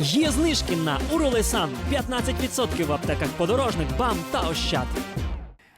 Є знижки на Уролесан 15% в аптеках подорожник, БАМ та Ощад.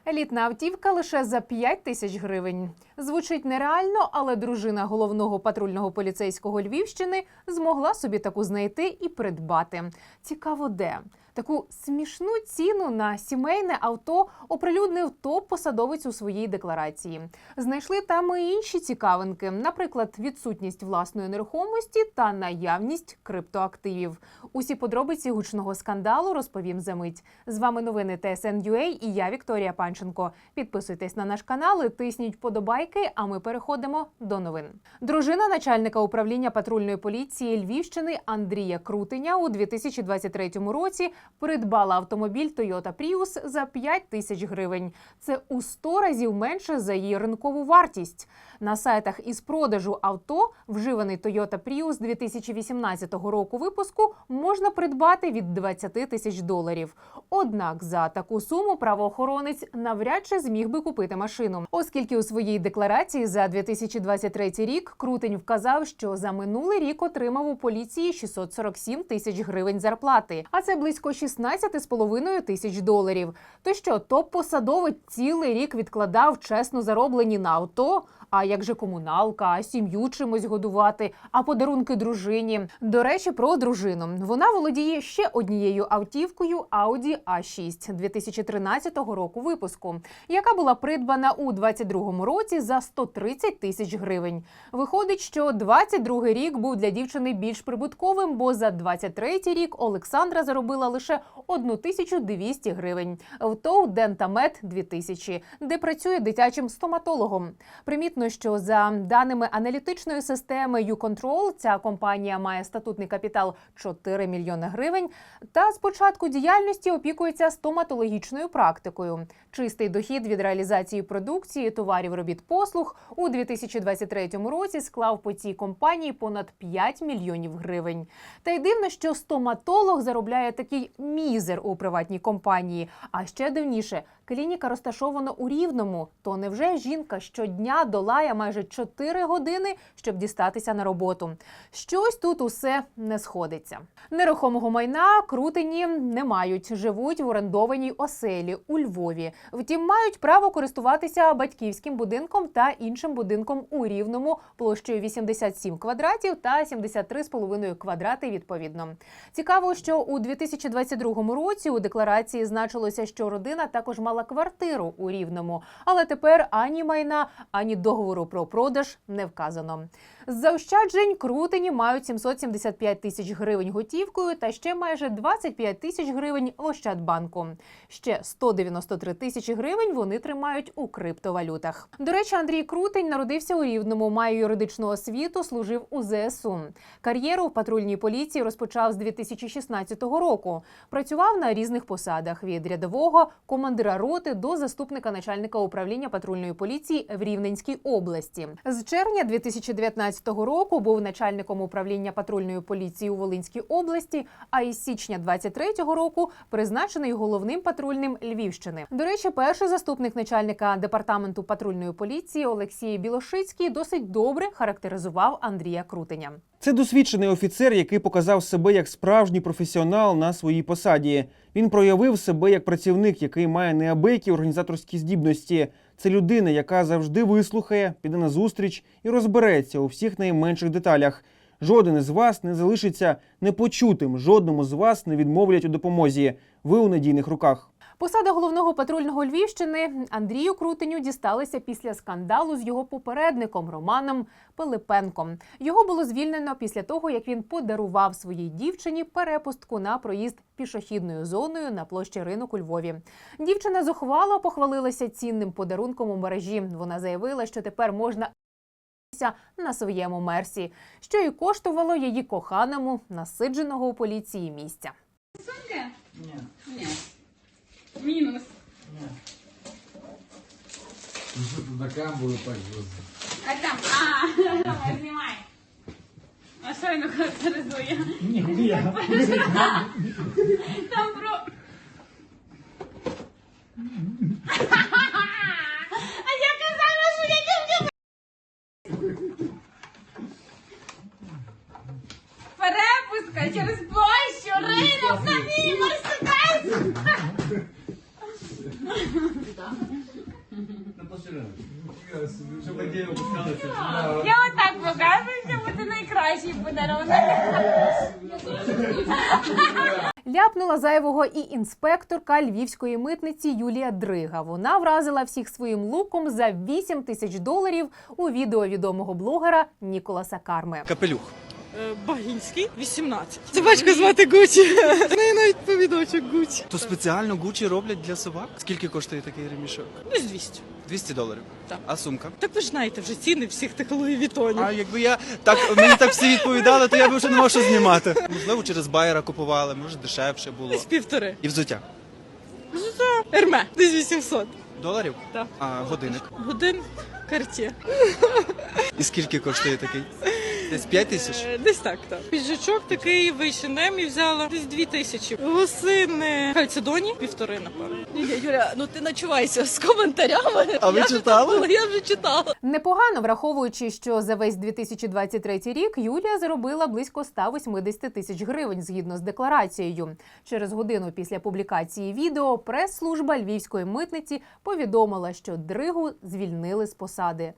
Елітна автівка лише за 5 тисяч гривень. Звучить нереально, але дружина головного патрульного поліцейського Львівщини змогла собі таку знайти і придбати. Цікаво, де таку смішну ціну на сімейне авто оприлюднив топ-посадовець у своїй декларації. Знайшли там і інші цікавинки, наприклад, відсутність власної нерухомості та наявність криптоактивів. Усі подробиці гучного скандалу розповім за мить. З вами новини ТСН.UA і я Вікторія Панченко. Підписуйтесь на наш канал і тисніть подобайки. А ми переходимо до новин. Дружина начальника управління патрульної поліції Львівщини Андрія Крутеня у 2023 році придбала автомобіль Toyota Prius за 5 тисяч гривень. Це у 100 разів менше за її ринкову вартість. На сайтах із продажу авто вживаний Toyota Prius 2018 року випуску можна придбати від 20 тисяч доларів. Однак за таку суму правоохоронець навряд чи зміг би купити машину, оскільки у своїй декларації за 2023 рік Крутень вказав, що за минулий рік отримав у поліції 647 тисяч гривень зарплати, а це близько 16,5 тисяч доларів. То що топ-посадовець цілий рік відкладав чесно зароблені на авто. А як же комуналка, сім'ю чимось годувати, а подарунки дружині. До речі, про дружину. Вона володіє ще однією автівкою Audi A6 2013 року випуску, яка була придбана у 22 році за 130 тисяч гривень. Виходить, що 22 рік був для дівчини більш прибутковим, бо за 23 рік Олександра заробила лише 1200 гривень. В ТОВ Дентамет 2000, де працює дитячим стоматологом. Примітно, що за даними аналітичної системи YouControl, ця компанія має статутний капітал 4 мільйони гривень. Та з початку діяльності опікується стоматологічною практикою. Чистий дохід від реалізації продукції, товарів, робіт, послуг у 2023 році склав по цій компанії понад 5 мільйонів гривень. Та й дивно, що стоматолог заробляє такий мізер у приватній компанії. А ще дивніше, клініка розташована у Рівному. То невже жінка щодня долає майже 4 години, щоб дістатися на роботу? Щось тут усе не сходиться. Нерухомого майна крутені не мають, живуть в орендованій оселі у Львові. Втім, мають право користуватися батьківським будинком та іншим будинком у Рівному площею 87 квадратів та 73,5 квадрати відповідно. Цікаво, що у 2022 році у декларації значилося, що родина також мала квартиру у Рівному, але тепер ані майна, ані договору про продаж не вказано. З заощаджень крутені мають 775 тисяч гривень готівкою та ще майже 25 тисяч гривень в Ощадбанку. Ще 193 тисячі гривень вони тримають у криптовалютах. До речі, Андрій Крутень народився у Рівному, має юридичну освіту, служив у ЗСУ. Кар'єру в патрульній поліції розпочав з 2016 року. Працював на різних посадах від рядового командира роти до заступника начальника управління патрульної поліції в Рівненській області. З червня 2019 року був начальником управління патрульної поліції у Волинській області. А із січня 2023 року призначений головним патрульним Львівщини. До речі, перший заступник начальника департаменту патрульної поліції Олексій Білошицький досить добре характеризував Андрія Крутеня. Це досвідчений офіцер, який показав себе як справжній професіонал на своїй посаді. Він проявив себе як працівник, який має неабиякі організаторські здібності. Це людина, яка завжди вислухає, піде на зустріч і розбереться у всіх найменших деталях. Жоден із вас не залишиться непочутим, жодному з вас не відмовлять у допомозі. Ви у надійних руках. Посада головного патрульного Львівщини Андрію Крутеню дісталася після скандалу з його попередником Романом Пилипенком. Його було звільнено після того, як він подарував своїй дівчині перепустку на проїзд пішохідною зоною на площі ринок у Львові. Дівчина зухвало похвалилася цінним подарунком у мережі. Вона заявила, що тепер можна на своєму мерсі, що і коштувало її коханому насидженого у поліції місця. Ні. Ні. Мінус. Ні. Ну що тут на камеру так жорстко? А там. А, давай, знімай. А що він характеризує? Ні, я. Там про. А я казала, що я тільки. Перепустка через площу. на мій Я отак покажу, що буде найкращий подарунок. Ляпнула зайвого і інспекторка львівської митниці Юлія Дрига. Вона вразила всіх своїм луком за 8 тисяч доларів у відео відомого блогера Ніколаса Карми. Капелюх. Е, Багінський, 18. Собачку звати Гучі. В неї навіть повідочок Гучі. То спеціально Гучі роблять для собак? Скільки коштує такий ремішок? Десь 200. 200 доларів. Так. А сумка? Так ви ж знаєте вже ціни всіх тих Луї Вітонів. А якби я так мені так всі відповідали, то я б вже не мав що знімати. Можливо, через байера купували, може дешевше було. Десь півтори. І взуття. Ерме, десь 800. Доларів? Так. А годинник. Годин карті. І скільки коштує такий? Десь 5 тисяч? Е, Десь так, так. Піджачок такий в H&M і взяла десь 2 тисячі. Гусини Хальцедоні півтори, напевно. Ні, Юля, ну ти начувайся з коментарями. А ви я вже читали? там була, Я вже читала. Непогано враховуючи, що за весь 2023 рік Юлія заробила близько 180 тисяч гривень згідно з декларацією. Через годину після публікації відео прес-служба львівської митниці повідомила, що Дригу звільнили з посади.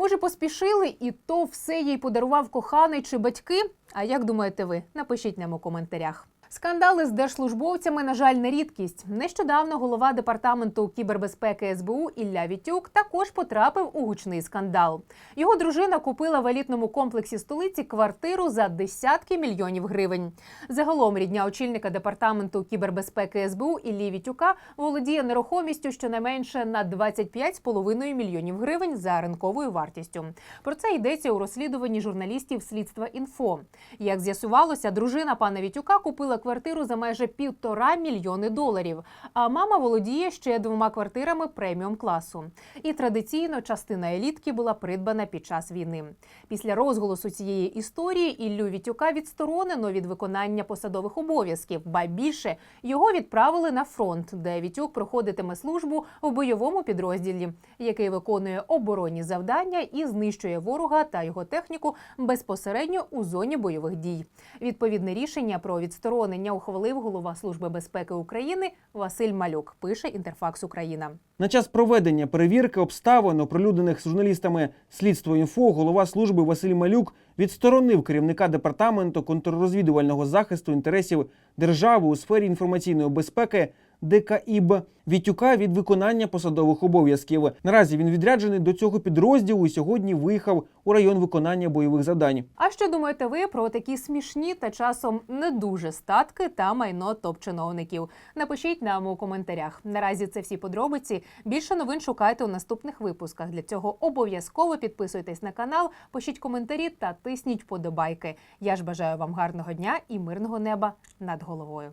Може, поспішили, і то все їй подарував коханий чи батьки? А як думаєте ви? Напишіть нам у коментарях. Скандали з держслужбовцями, на жаль, не рідкість. Нещодавно голова департаменту кібербезпеки СБУ Ілля Вітюк також потрапив у гучний скандал. Його дружина купила в елітному комплексі столиці квартиру за десятки мільйонів гривень. Загалом рідня очільника департаменту кібербезпеки СБУ Іллі Вітюка володіє нерухомістю щонайменше на 25,5 мільйонів гривень за ринковою вартістю. Про це йдеться у розслідуванні журналістів слідства інфо. Як з'ясувалося, дружина пана Вітюка купила квартиру за майже півтора мільйони доларів. А мама володіє ще двома квартирами преміум класу. І традиційно частина елітки була придбана під час війни. Після розголосу цієї історії Іллю Вітюка відсторонено від виконання посадових обов'язків, ба більше його відправили на фронт, де Вітюк проходитиме службу у бойовому підрозділі, який виконує оборонні завдання і знищує ворога та його техніку безпосередньо у зоні бойових дій. Відповідне рішення про відсторонення ухвалив голова Служби безпеки України Василь Малюк. Пише Інтерфакс Україна. На час проведення перевірки обставин, оприлюднених журналістами слідство інфо, голова служби Василь Малюк відсторонив керівника департаменту контррозвідувального захисту інтересів держави у сфері інформаційної безпеки ДКІБ Вітюка від виконання посадових обов'язків. Наразі він відряджений до цього підрозділу і сьогодні виїхав у район виконання бойових завдань. А що думаєте ви про такі смішні та часом не дуже статки та майно топ-чиновників? Напишіть нам у коментарях. Наразі це всі подробиці. Більше новин шукайте у наступних випусках. Для цього обов'язково підписуйтесь на канал, пишіть коментарі та тисніть вподобайки. Я ж бажаю вам гарного дня і мирного неба над головою.